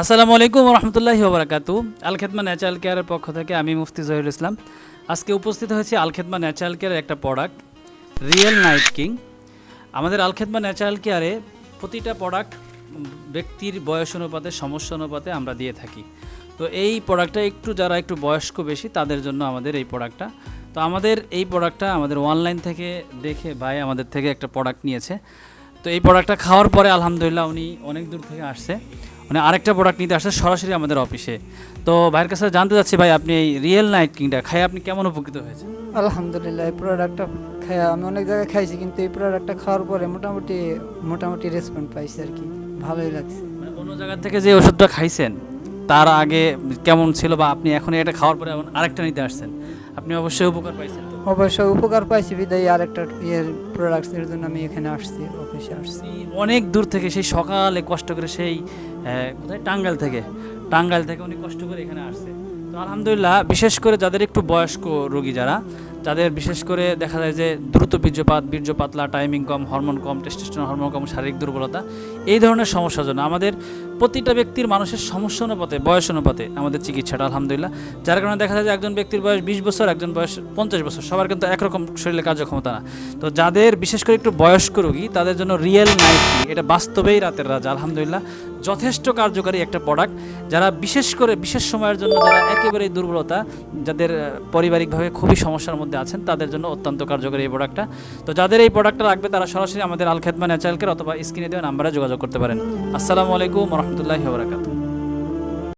আসসালামু আলাইকুম রহমতুল্লাহি ওবরাকাতু আলখেদমা ন্যাচারাল কেয়ারের পক্ষ থেকে আমি মুফতি জহির ইসলাম। আজকে উপস্থিত হয়েছি আলখেদমা ন্যাচারাল কেয়ারের একটা প্রোডাক্ট, রিয়েল নাইট কিং। আমাদের আলখেদমা ন্যাচারাল কেয়ারে প্রতিটা প্রোডাক্ট ব্যক্তির বয়স অনুপাতে, সমস্যা অনুপাতে আমরা দিয়ে থাকি। তো এই প্রোডাক্টটা একটু যারা একটু বয়স্ক বেশি, তাদের জন্য আমাদের এই প্রোডাক্টটা। তো আমাদের এই প্রোডাক্টটা আমাদের অনলাইন থেকে দেখে ভাই আমাদের থেকে একটা প্রোডাক্ট নিয়েছে। তো এই প্রোডাক্টটা খাওয়ার পরে আলহামদুলিল্লাহ উনি অনেক দূর থেকে আসছে। মানে আরেকটা প্রোডাক্ট নিতে আসছে সরাসরি আমাদের অফিসে তো ভাইয়ের কাছে জানতে চাচ্ছি ভাই আপনি এই রিয়েল নাইট কিংটা খাই আপনি কেমন উপকৃত হয়েছে আলহামদুলিল্লাহ এই প্রোডাক্টটা খাই আমি অনেক জায়গায় খাইছি কিন্তু এই প্রোডাক্টটা খাওয়ার পরে মোটামুটি মোটামুটি রেসপন্স পাইছি আর কি। ভালোই লাগছে। মানে অন্য জায়গা থেকে যে ওষুধটা খাইছেন তার আগে কেমন ছিল বা আপনি এখন এটা খাওয়ার পরে এখন আরেকটা নিতে আসছেন? আপনি অবশ্যই উপকার পাইছেন অবশ্যই উপকার পাইছি বিদায় আরেকটা ইয়ের প্রোডাক্টস এর জন্য আমি এখানে আসছি অফিসে আসছি। অনেক দূর থেকে সেই সকালে কষ্ট করে সেই কোথায়? টাঙ্গাইল থেকে। টাঙ্গাইল থেকে উনি কষ্ট করে এখানে আসছে। তো আলহামদুলিল্লাহ, বিশেষ করে যাদের একটু বয়স্ক রোগী যারা যাদের বিশেষ করে দেখা যায় যে দ্রুত বীর্যপাত বীর্য পাতলা টাইমিং কম হরমোন কম টেস্টোস্টেরন হরমোন কম, শারীরিক দুর্বলতা, এই ধরনের সমস্যার জন্য আমাদের প্রতিটা ব্যক্তির মানুষের সমস্যা অনুপাতে, বয়স অনুপাতে আমাদের চিকিৎসাটা আলহামদুলিল্লাহ। যার কারণে দেখা যায় যে একজন ব্যক্তির বয়স বিশ বছর, একজন বয়স পঞ্চাশ বছর, সবার কিন্তু একরকম শরীরে কার্যক্ষমতা না। তো যাদের বিশেষ করে একটু বয়স্ক রোগী, তাদের জন্য রিয়েল নাইট এটা বাস্তবেই রাতের রাজা আলহামদুলিল্লাহ। যথেষ্ট কার্যকারী একটা প্রোডাক্ট যারা বিশেষ করে বিশেষ সময়ের জন্য যারা একেবারেই দুর্বলতা, যাদের পারিবারিকভাবে খুবই সমস্যার মধ্যে আছেন, তাদের জন্য অত্যন্ত কার্যকরী এই প্রোডাক্টটা তো যাদের এই প্রোডাক্টটা লাগবে, তারা সরাসরি আমাদের আলখেদমা ন্যাচারালকের ন্যাচারাল অথবা স্ক্রিনে দেওয়া নাম্বারে যোগাযোগ করতে পারেন। আসসালামু আলাইকুম রহমতুল্লাহি ওবরাকাতুহ